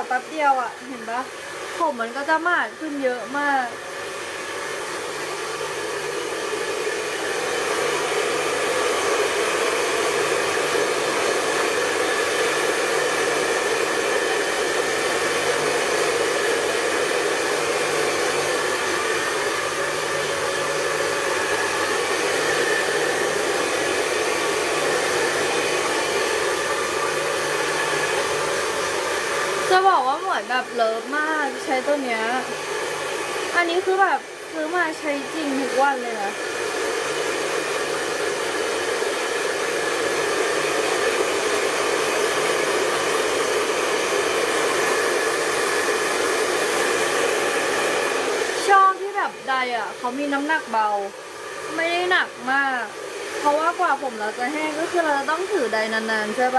วแป๊บเดียวอะเห็นปะผมมันก็จะมาดขึ้นเยอะมาก จะบอกว่าเหมือนแบบเลิฟมากใช้ตัวเนี้ย อันนี้คือแบบซื้อมาใช้จริงทุกวันเลยนะชอบที่แบบใดอะเขามีน้ำหนักเบา ไม่ได้หนักมาก เพราะว่ากว่าผมเราจะแห้งก็คือเราจะต้องถือใดนานๆใช่ปะ